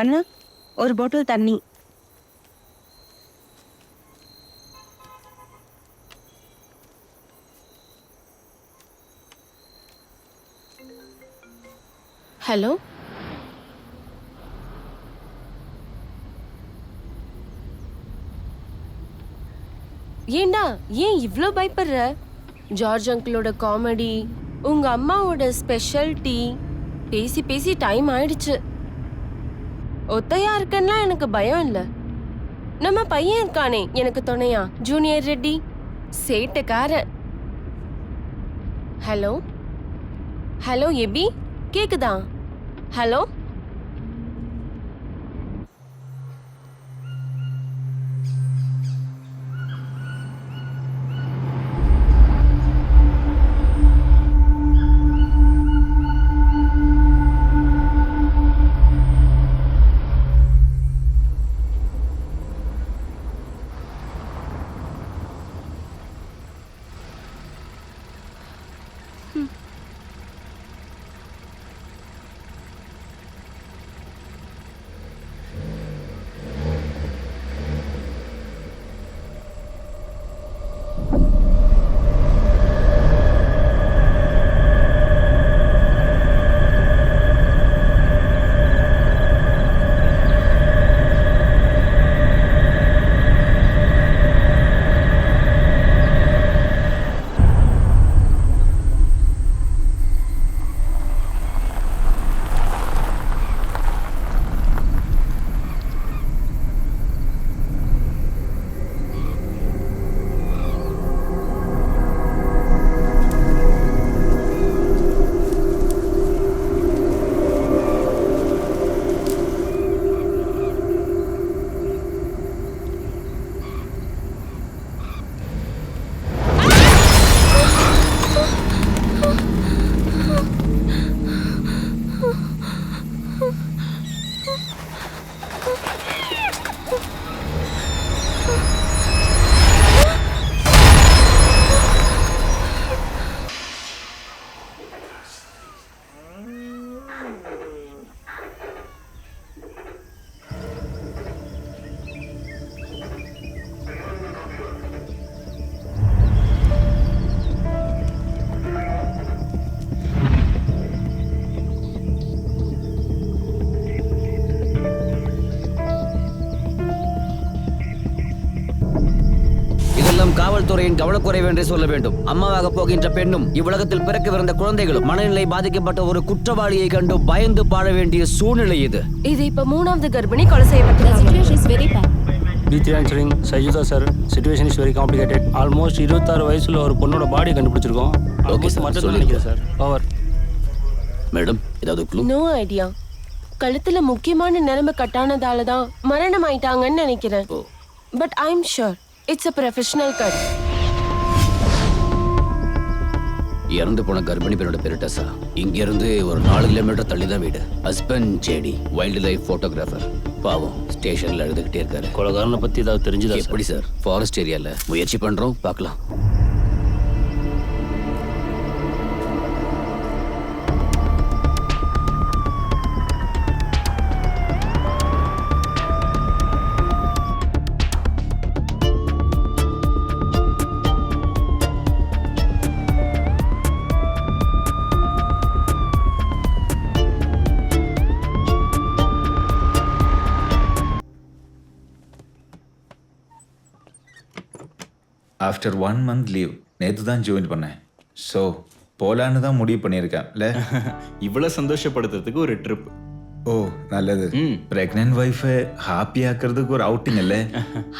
பண்ணு. ஒரு பாட்டில் தண்ணி. ஹலோ ஏண்டா ஏன் இவ்ளோ பயப்படுற? ஜார்ஜ் அங்கிளோட காமெடி உங்க அம்மாவோட ஸ்பெஷல் டீ பேசி பேசி டைம் ஆயிடுச்சு. ஒத்தையா இருக்கன்னா எனக்கு பயம் இல்ல. நம்ம பையன் இருக்கானே எனக்கு துணையா? ஜூனியர் ரெட்டி சேட்டுக்காரன். ஹலோ ஹலோ எபி கேக்குதா? ஹலோ காவல்துறையின் கவனக்குறைவு என்றே சொல்ல வேண்டும். அம்மாவாக போகின்ற பெண்ணும் இவ்வுலகத்தில் பிறக்கவிருந்த குழந்தைகளும் மனநிலை பாதிக்கப்பட்ட ஒரு குற்றவாளியை கண்டு பயந்து பாழ வேண்டிய சூழ்நிலை இது. இது இப்ப மூணாவது கர்ப்பிணி கொலை bad. பீச் answering சைஜுதா sir situation is very complicated almost இருபத்தாறு வயசுல ஒரு பொண்ணோட பாடி கண்டுபிடிச்சிருக்கோம். Okay, sir. மட்டும் சொல்லுங்க. நினைக்கிறேன் சார் ஓவர் மேடம் ஏதாவது க்ளூ நோ ஐடியா கழுத்துல முக்கியமான நரம்பு கட்டானதால தான் மரணம் ஆயிட்டாங்கன்னு நினைக்கிறேன். But I am sure it's a professional cut இறந்து போன கர்ப்பிணி பெண்ணோட பேரு டெசா இங்க இருந்து ஒரு நாலு கிலோமீட்டர் தள்ளி தான் வீடு. Husband JD wildlife photographer. பாவம் ஸ்டேஷன்ல எழுதுகிட்டே இருக்காரு. கொலகாரனை பத்தி ஏதாவது தெரிஞ்சுதா எப்படி சார்? ஃபாரஸ்ட் ஏரியால முயற்சி பண்றோம் பார்க்கலாம். ஆஃப்டர் ஒன் மந்த் லீவ் நேற்று தான் ஜாயின் பண்ணேன். ஸோ போலான்னு தான் முடிவு பண்ணியிருக்கேன்ல இவ்வளவு சந்தோஷப்படுத்துறதுக்கு ஒரு ட்ரிப் ஓ நல்லது. பிரெக்னென்ட் ஒய்ஃபை ஹாப்பி ஆக்கிறதுக்கு ஒரு அவுட்டிங் இல்லை?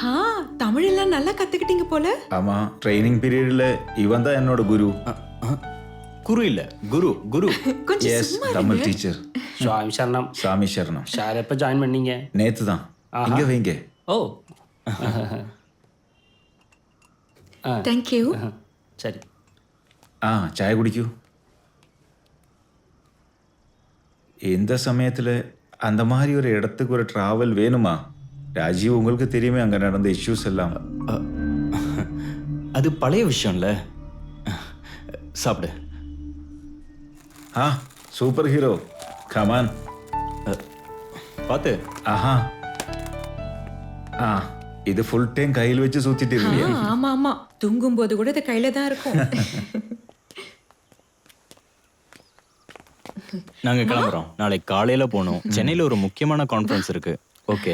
ஆ தமிழ் எல்லாம் நல்லா கத்துக்கிட்டீங்க போல. ஆமாம் ட்ரைனிங் பீரியடில் இவன் தான் என்னோட குரு. குரு இல்ல குரு குரு. எஸ் தமிழ். டீச்சர் சுவாமி சரணம். சாமி சரணம். சார் எப்போ ஜாயின் பண்ணீங்க? நேற்று தான். இங்கே வைங்க. ஓ. தேங்க்யூ சரி ஆ சாய குடிக்கൂ இந்த சமயத்தில் அந்த மாதிரி ஒரு இடத்துக்கு ஒரு ட்ராவல் வேணுமா ராஜீவ் உங்களுக்கு தெரியுமே அங்கே நடந்த இஷ்யூஸ் எல்லாம் அது பழைய விஷயம்ல சாப்பிடு ஆ சூப்பர் ஹீரோ கமான் பார்த்து ஆஹா ஆ இது ஃபுல் டைம் கையில் வச்சு சுத்திட்டு ஆ, இருக்கீங்க ஆமா ஆமா தூங்கும் போது கூட இது கையில தான் இருக்கும் நாங்க கிளம்புறோம் நாளைக்கு காலையில போகணும் சென்னையில ஒரு முக்கியமான கான்ஃபரன்ஸ் இருக்கு ஓகே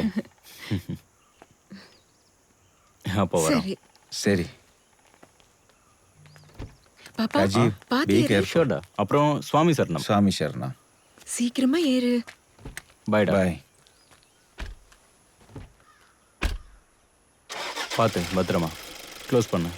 அப்போ வரோம் சரி சரி பாப்பா ராஜீவ் பி ஏறு. கேர்ஃபுல் ஷோர்டா அப்புறம் சுவாமி சரணம் சாமி சரணா சீக்கிரமா ஏறு பாய்டா பாய் பார்த்து பத்திரமா. க்ளோஸ் பண்ணு.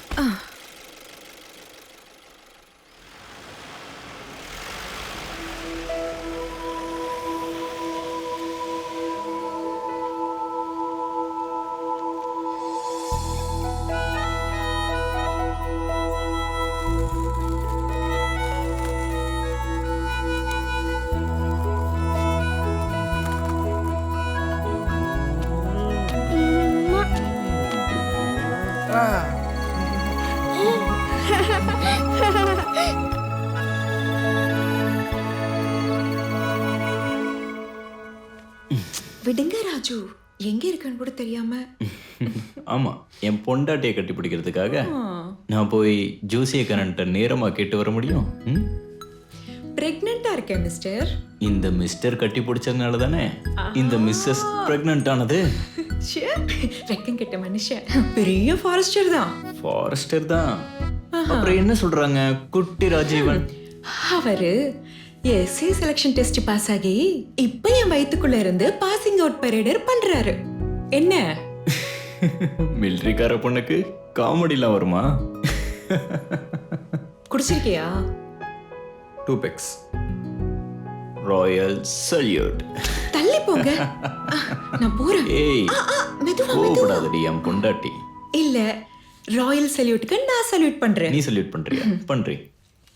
விடுங்க ராஜு. எங்க இருக்கான்னு கூட தெரியாம. ஆமா என் பொண்டாட்டியை கட்டி பிடிக்கிறதுக்காக. நான் போய் ஜோசிய கரண்ட்டை நேரமா கேட்டு வர முடியும்? பிரெக்னெண்டா இருக்கேன் மிஸ்டர் இந்த மிஸ்டர் கட்டி பிடிச்சதுனால தானே? இந்த மிஸ்ஸஸ் பிரெக்னன்ட் ஆனது? ச்சே, வெக்கம் கெட்ட மனுஷன். பெரிய ஃபாரஸ்டர் தான். ஃபாரஸ்டர் தான். அப்புறம் என்ன சொல்றாங்க குட்டி ராஜீவன்? அவரு எஸ்ஏ செலக்ஷன் டெஸ்ட் பாஸ் ஆகி இப்ப என் வயித்துக்குள்ள இருந்து பாசிங் அவுட் பரேடர் பண்றாரு. என்ன? மிலிட்ரிக்கார பொண்ணுக்கு காமெடிலாம் வருமா? குடிச்சிருக்கியா? டூ பெக்ஸ் ராயல் சல்யூட் தள்ளி போங்க. நான் போறேன். ஏய் மெதுவா கோவப்படாதடி என் பொண்டாட்டி. இல்ல ராயல் சல்யூட்க்கு நான் சல்யூட் பண்றேன். நீ சல்யூட் பண்றியா? பண்றி.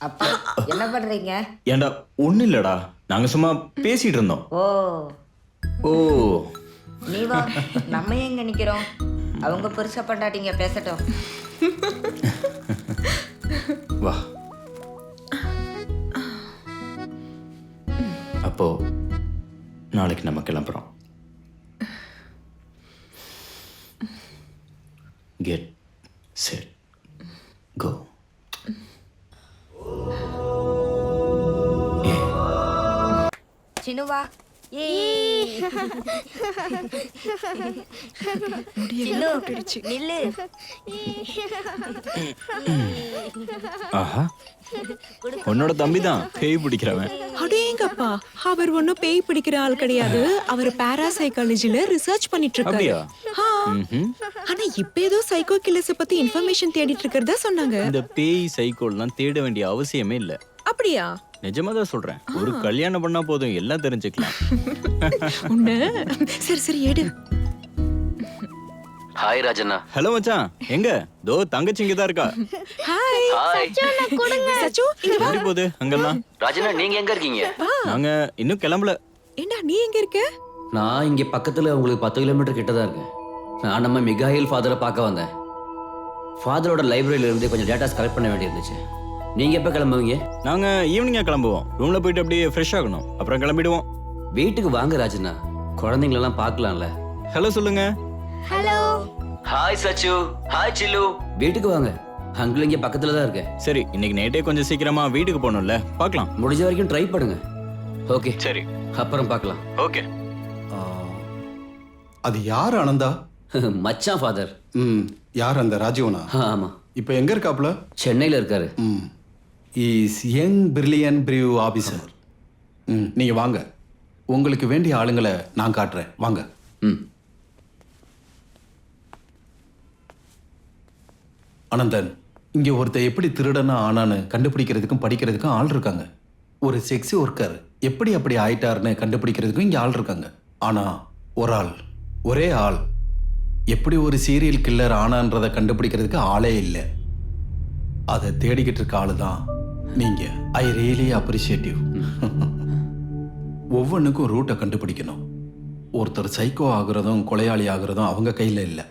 அப்பா என்ன பண்றீங்க? ஏன்டா ஒண்ணு இல்லடா. நாங்க சும்மா பேசிட்டு இருந்தோம். ஓ. ஓ. நீ வா நம்ம எங்க நிக்கிறோம்? அவங்க பெருசா பண்ணாட்டீங்க பேசட்டும். வா. அப்போ நாளைக்கு நம்ம கிளம்புறோம். நில்லு. ஆஹா. உன்னோட தம்பி தான் பேய் பிடிக்கிறவன். அடேங்கப்பா. அவர் ஒன்னும் பேய் பிடிக்கிற ஆள் கிடையாது. அவர் பாராசைக்காலஜில ரிசர்ச் பண்ணிட்டு இருக்காரு. ஆனா இப்ப ஏதோ சைக்கோ கில்லர்ஸ் பத்தி இன்ஃபர்மேஷன் தேடிட்டு இருக்கிறதா சொன்னாங்க. இந்த பேய் சைக்கோல்லாம் தேட வேண்டிய அவசியமே இல்ல. அப்படியா? நிஜமா தான் சொல்றேன். ஒரு கல்யாணம் பண்ணா போதும் எல்லாம் தெரிஞ்சுக்கலாம். உன்ன சரி சரி எடு. ஹாய் ராஜண்ணா. ஹலோ மச்சான். எங்க? தோ தங்கச்சி இங்க தான் இருக்கா? ஹாய் ஹாய் சச்சு இங்க வா. போகுது? அங்கெல்லாம்? ராஜண்ணா நீங்க எங்க இருக்கீங்க? நாங்க இன்னும் கிளம்பல. ஏண்டா நீ எங்க இருக்க? நான் இங்க பக்கத்துல உங்களுக்கு பத்து கிலோமீட்டர் கிட்ட தான் இருக்கேன். நான் நம்ம மிகாயில் ஃபாதரை பார்க்க வந்தேன். ஃபாதரோட லைப்ரரியில இருந்து கொஞ்சம் டேட்டாஸ் கலெக்ட் பண்ண வேண்டியிருந்துச்சு. நீங்க எப்ப கிளம்புவீங்க? நாங்க ஈவினிங்கா கிளம்புவோம். ரூம்ல போயிட்டு அப்படியே ஃப்ரெஷ் ஆகணும். அப்புறம் கிளம்பிடுவோம். வீட்டுக்கு வாங்க ராஜண்ணா குழந்தைங்களெல்லாம் பார்க்கலாம்ல. ஹலோ சொல்லுங்க. ஹாய் சச்சு. ஹாய் சில்லு. வீட்டுக்கு வாங்க. அங்கிள் இங்க பக்கத்துல தான் இருக்கேன். சரி இன்னைக்கு நைட்டே கொஞ்சம் சீக்கிரமா வீட்டுக்கு போகணும்ல. பார்க்கலாம். முடிஞ்ச வரைக்கும் ட்ரை பண்ணுங்க. ஓகே சரி. அப்புறம் பார்க்கலாம். ஓகே அது யார் ஆனந்தா மச்சான் ஃபாதர் ம் யார் அந்த ராஜீவனா? ஆமா. இப்போ எங்க இருக்காப்ல சென்னையில இருக்காரு. ம். Is young brilliant brave officer ம் நீங்க வாங்க. உங்களுக்கு வேண்டிய ஆளுங்களை நான் காட்டுறேன். வாங்க. ம். அனந்தன் இங்க ஒருத்தன் எப்படி திருடனா ஆனான்னு கண்டுபிடிக்கிறதுக்கும் படிக்கிறதுக்கும் ஆள் இருக்காங்க. ஒரு செக்ஸி ஒர்க்கர் எப்படி அப்படி ஆயிட்டாருன்னு கண்டுபிடிக்கிறதுக்கும் இங்க ஆள் இருக்காங்க. ஆனா ஒரு ஆள் ஒரே ஆள் எப்படி ஒரு சீரியல் கில்லர் ஆனான்றதை கண்டுபிடிக்கிறதுக்கு ஆளே இல்லை. அதை தேடிக்கிட்டு இருக்க ஆளு தான் நீங்க. ஐ ரியலி அப்ரிஷியேட்டிவ் ஒவ்வொன்றுக்கும் ரூட்டை கண்டுபிடிக்கணும். ஒருத்தர் சைக்கோ ஆகுறதும் கொலையாளி ஆகுறதும் அவங்க கையில் இல்லை.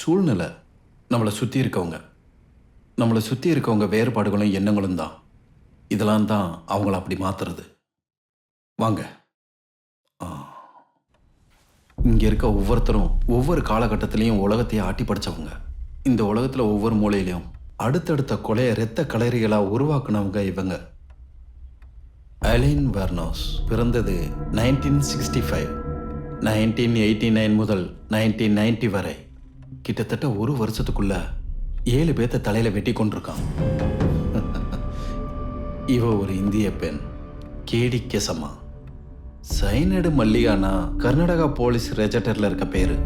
சூழ்நிலை நம்மளை சுற்றி இருக்கவங்க. நம்மளை சுற்றி இருக்கவங்க வேறுபாடுகளும் எண்ணங்களும் தான். இதெல்லாம் தான் அவங்கள அப்படி மாத்துறது. வாங்க. இங்க இருக்க ஒவ்வொருத்தரும் ஒவ்வொரு காலகட்டத்திலையும் உலகத்தையே ஆட்டி படைச்சவங்க. இந்த உலகத்துல ஒவ்வொரு மூலையிலையும் அடுத்தடுத்த கொலையை இரத்த களரிகளாக உருவாக்குனவங்க இவங்க. அலின் வெர்னோஸ் பிறந்தது nineteen sixty five nineteen eighty nine முதல் நைன்டீன் நைன்டி வரை. கிட்டத்தட்ட ஒரு வருஷத்துக்குள்ள ஏழு பேர்த்த தலையில் வெட்டி கொண்டிருக்கான். இவ ஒரு இந்திய பெண் கேடி கெசமா. சைனடு மல்லிகானா கர்நாடகா போலீஸ் ரெஜிஸ்டரில் இருக்க பேர்.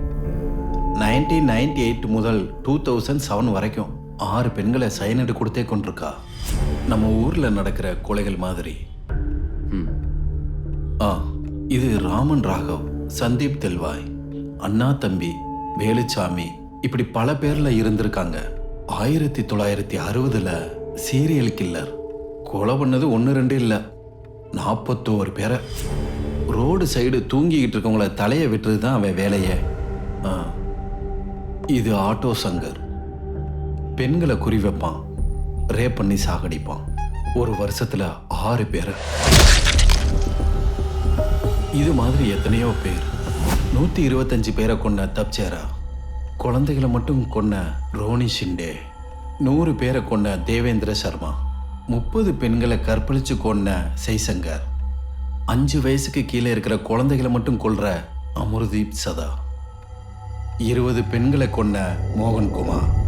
நைன்டீன் நைன்டி எயிட் முதல் டூ தௌசண்ட் செவன் வரைக்கும் ஆறு பெண்களை சைனடு கொடுத்தே கொண்டிருக்கா. நம்ம ஊர்ல நடக்கிற கொலைகள் மாதிரி. ஆ இது ராமன் ராகவ் சந்தீப் தெல்வாய் அண்ணா தம்பி வேலுச்சாமி இப்படி பல பேர்ல இருந்திருக்காங்க. ஆயிரத்தி தொள்ளாயிரத்தி அறுபதுல சீரியல் கில்லர். கொலை பண்ணது ஒன்று ரெண்டு இல்லை. நாற்பத்தோரு பேரை. ரோடு சைடு தூங்கிக்கிட்டு இருக்கவங்கள தலையை விட்டுறது தான் அவன் வேலையே. இது ஆட்டோ சங்கர். பெண்களை குறி வைப்பான். ரேப் பண்ணி சாகடிப்பான். ஒரு வருஷத்துல ஆறு பேரை. இது மாதிரி எத்தனையோ பேர். நூற்றி இருபத்தஞ்சு பேரை கொண்ட தப்சேரா குழந்தைகளை மட்டும் கொன்ன ரோனி ஷிண்டே நூறு பேரை கொன்ன தேவேந்திர சர்மா முப்பது பெண்களை கற்பழிச்சு கொன்ன செய்சங்கர் அஞ்சு வயசுக்கு கீழே இருக்கிற குழந்தைகளை மட்டும் கொள்கிற அமருதீப் சதா இருபது பெண்களை கொன்ன மோகன்குமார்.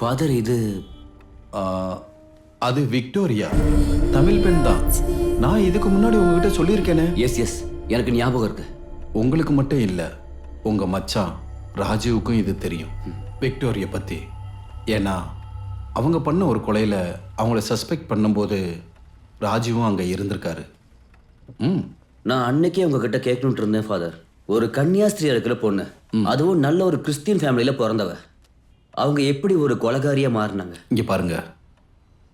ஃபாதர் இது ஆ, அது விக்டோரியா. தமிழ் பெண் தான். நான் இதுக்கு முன்னாடி உங்ககிட்ட சொல்லியிருக்கேனே. எஸ் எஸ் எனக்கு ஞாபகம் இருக்கு. உங்களுக்கு மட்டும் இல்லை உங்க மச்சான் ராஜீவுக்கும் இது தெரியும். விக்டோரியா பத்தி. ஏன்னா அவங்க பண்ண ஒரு கொலையில அவங்கள சஸ்பெக்ட் பண்ணும்போது ராஜீவும் அங்க இருந்திருக்காரு. ம். நான் அன்னைக்கே உங்ககிட்ட கேட்கணும்னு இருந்தேன் ஃபாதர் ஒரு கன்னியாஸ்திரியா இருக்கிற பொண்ணு. அதுவும் நல்ல ஒரு கிறிஸ்டியன் ஃபேமிலியில பிறந்தவ. அவங்க எப்படி ஒரு கொலகாரியாக மாறினாங்க? இங்கே பாருங்க.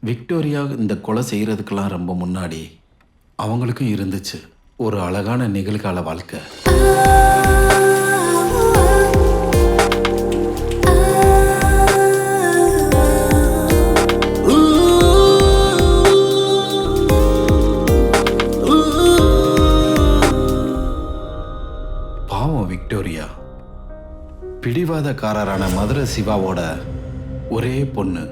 விக்டோரியா இந்த கொலை செய்கிறதுக்கெல்லாம் ரொம்ப முன்னாடி அவங்களுக்கும் இருந்துச்சு. ஒரு அழகான நிகழ்கால வாழ்க்கை. தீவிரவாதக்காரரான மதுரை சிவாவோட ஒரே பொண்ணு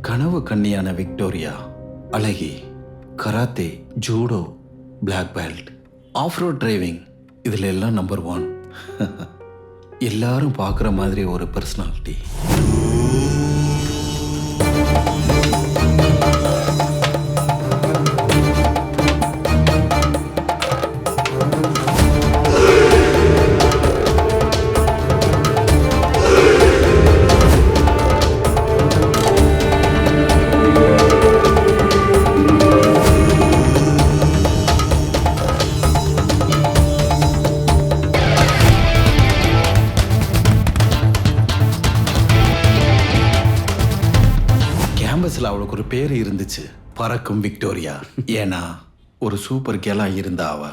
கனவு கன்னியான விக்டோரியா அழகி karate judo black belt off road driving இதில் எல்லாம் நம்பர் ஒன் எல்லாரும் பார்க்குற மாதிரி ஒரு பர்சனாலிட்டி பேர் இருந்துச்சு. பறக்கும் விக்டோரியா. ஏன்னா ஒரு சூப்பர் கேலா இருந்தா அவ.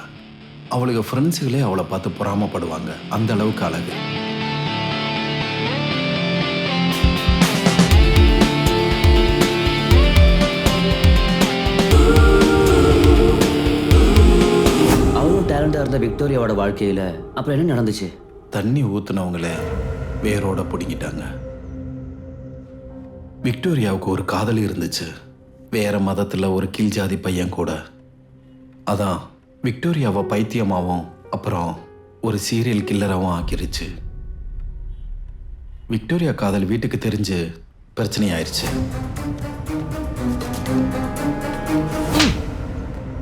அவளுக்கு ஃப்ரெண்ட்ஸுகளே அவளை பார்த்து பொறாமப்படுவாங்க. அந்த அளவுக்கு அழகு. அவளும் டேலண்டா இருந்த விக்டோரியாவோட வாழ்க்கையில அப்புறம் என்ன நடந்துச்சு? தண்ணி ஊத்துனவங்கள வேரோட பிடிங்கிட்டாங்க. விக்டோரியாவுக்கு ஒரு காதலி இருந்துச்சு. வேற மதத்துல ஒரு கீழ் ஜாதி பையன் கூட. அதான் விக்டோரியாவை பைத்தியமாவும் அப்புறம் ஒரு சீரியல் கில்லராகவும் ஆக்கிருச்சு. விக்டோரியா காதல் வீட்டுக்கு தெரிஞ்சு பிரச்சனை ஆயிருச்சு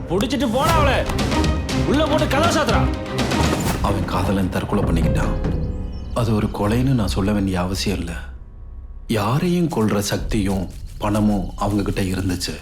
பிடிச்சிட்டு போடா அவளை. உள்ள போட்டு கதா சாத்துறா. அவன் காதலன் தற்கொலை பண்ணிக்கிட்டான். அது ஒரு கொலைன்னு நான் சொல்ல வேண்டிய அவசியம் இல்லை. யாரையும் கொள்கிற சக்தியும் பணமும் அவங்க கிட்ட இருந்துச்சு.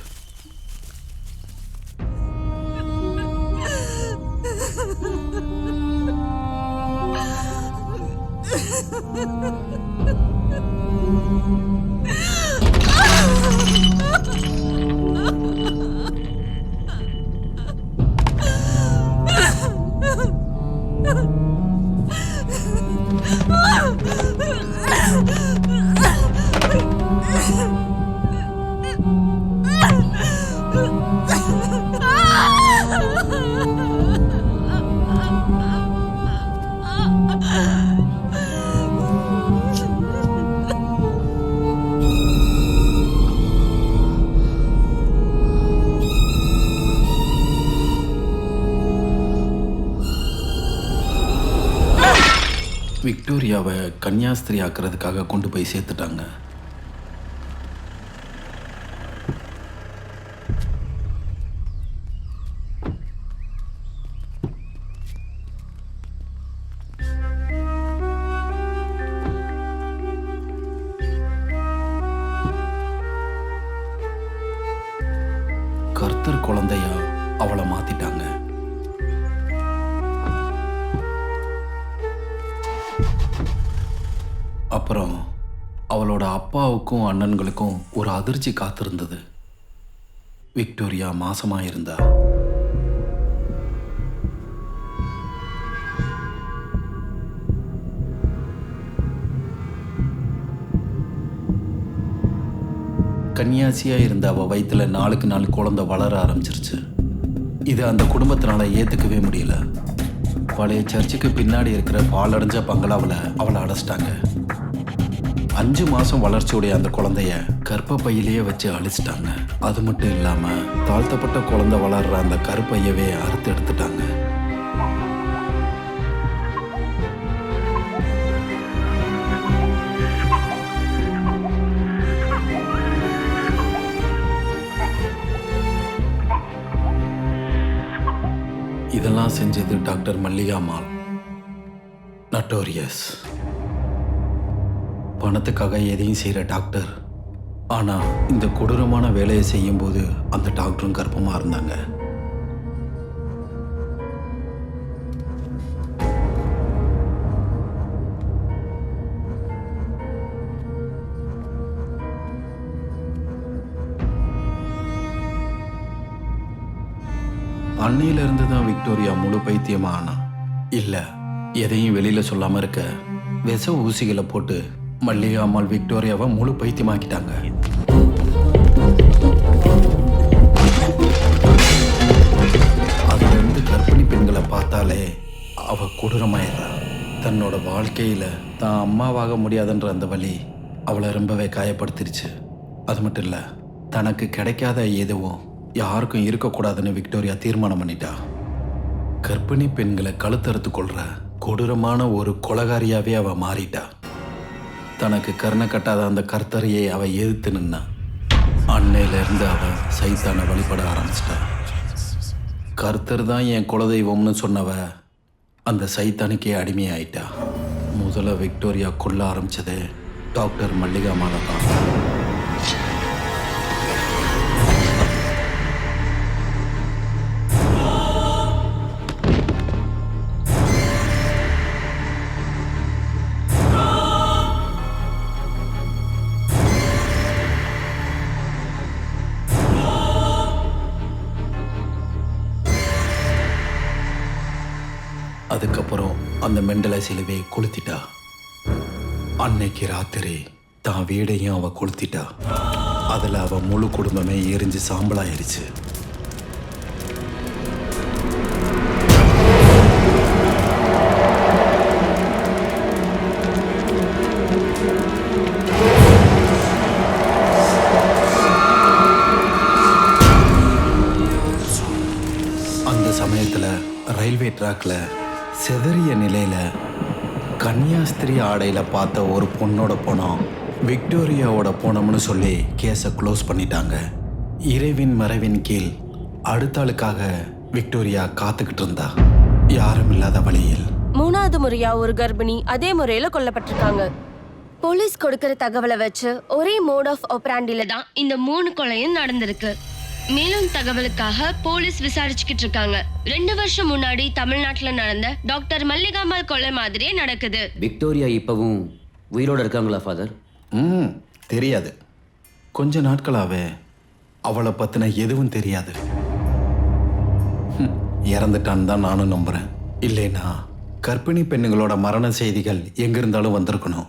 விக்டோரியாவை கன்னியாஸ்திரி ஆக்குறதுக்காக கொண்டு போய் சேர்த்துட்டாங்க. அவளை மாத்திட்டாங்க. அப்புறம் அவளோட அப்பாவுக்கும் அண்ணன்களுக்கும் ஒரு அதிர்ச்சி காத்திருந்தது. விக்டோரியா மாசமா இருந்தா கன்னியாசியா இருந்த அவ வயித்துல நாளுக்கு நாள் குழந்தை வளர ஆரம்பிச்சிருச்சு. இது அந்த குடும்பத்தினால ஏத்துக்கவே முடியல. பழைய சர்ச்சுக்கு பின்னாடி இருக்கிற பாலடைஞ்ச பங்களாவில் அவளை அடைச்சிட்டாங்க. அஞ்சு மாசம் வளர்ச்சியுடைய அந்த குழந்தைய கற்ப பையிலேயே வச்சு அழிச்சிட்டாங்க. அது மட்டும் இல்லாம தாழ்த்தப்பட்ட குழந்தை வளர்ற அந்த கருப்பையவே அறுத்து எடுத்துட்டாங்க. இதெல்லாம் செஞ்சது டாக்டர் மல்லிகா மால். நட்டோரியஸ் பணத்துக்காக எதையும் செய்கிற டாக்டர். ஆனால் இந்த கொடூரமான வேலையை செய்யும்போது அந்த டாக்டரும் கர்ப்பமாக இருந்தாங்க. அன்னையிலிருந்து விக்டோரியா முழு பைத்தியமா ஆனா இல்ல எதையும் வெளியில சொல்லாம இருக்க விஷ ஊசிகளை போட்டு மல்லிகா அம்மாள் விக்டோரியாவை முழு பைத்தியமாக்கிட்டாங்க. அதுல இருந்து கர்ப்பிணி பெண்களை பார்த்தாலே அவ கொடூரமாயிடுறா. தன்னோட வாழ்க்கையில தான் அம்மாவாக முடியாதுன்ற அந்த வழி அவளை ரொம்பவே காயப்படுத்திருச்சு. அது மட்டும் இல்ல தனக்கு கிடைக்காத எதுவும் யாருக்கும் இருக்கக்கூடாதுன்னு விக்டோரியா தீர்மானம் பண்ணிட்டா. கர்ப்பிணி பெண்களை கழுத்தறுத்து கொள்ற கொடூரமான ஒரு கொலகாரியாவே அவ மாறிட்டா. தனக்கு கருணை கட்டாத அந்த கர்த்தரையை அவ எதிர்த்து நின்னா. அன்னையில இருந்து அவ சைத்தானை வழிபட ஆரம்பிச்சிட்டா. கர்த்தர் தான் என் குலதெய்வம்னு சொன்னவ அந்த சைத்தானுக்கே அடிமையாயிட்டா. முதல்ல விக்டோரியா கொல்ல ஆரம்பிச்சதே டாக்டர் மல்லிகா மாலை தான். மெண்டல சிலுவையை கொளுத்திட்டா? அன்னைக்கு ராத்திரி தான் வீடையும் அவ கொளுத்திட்டா. அதுல அவ முழு குடும்பமே எரிஞ்சு சாம்பலாயிருச்சு. அந்த சமயத்தில் ரயில்வே ட்ராக்ல செதறிய நிலையில் கன்னியாஸ்திரி ஆடையில் பார்த்த ஒரு பொண்ணோட பணம் விக்டோரியாவோட போனோம்னு சொல்லி கேஸை க்ளோஸ் பண்ணிட்டாங்க. இறைவின் மறைவின் கீழ் அடுத்த ஆளுக்காக விக்டோரியா காத்துக்கிட்டு இருந்தா. யாரும் இல்லாத வழியில். மூணாவது முறையா ஒரு கர்ப்பிணி அதே முறையில கொல்லப்பட்டிருக்காங்க. போலீஸ் கொடுக்கிற தகவலை வச்சு ஒரே மோட் ஆஃப் ஆப்ராண்டில தான் இந்த மூணு கொலையும் நடந்திருக்கு. மேலும் தகவலுக்காக போலீஸ் விசாரிச்சுக்கிட்டு இருக்காங்க. ரெண்டு வருஷம் முன்னாடி தமிழ்நாட்டுல நடந்த டாக்டர் மல்லிகாம்மாள் கொலை மாதிரியே நடக்குது. விக்டோரியா இப்பவும் உயிரோட இருக்காங்களா ஃபாதர்? ம் தெரியாது. கொஞ்ச நாட்களாவே அவளை பத்தின எதுவும் தெரியாது. இறந்துட்டான்னு தான் நானும் நம்புறேன். இல்லைனா கர்ப்பிணி பெண்ணுங்களோட மரண செய்திகள் எங்க இருந்தாலும் வந்திருக்கணும்.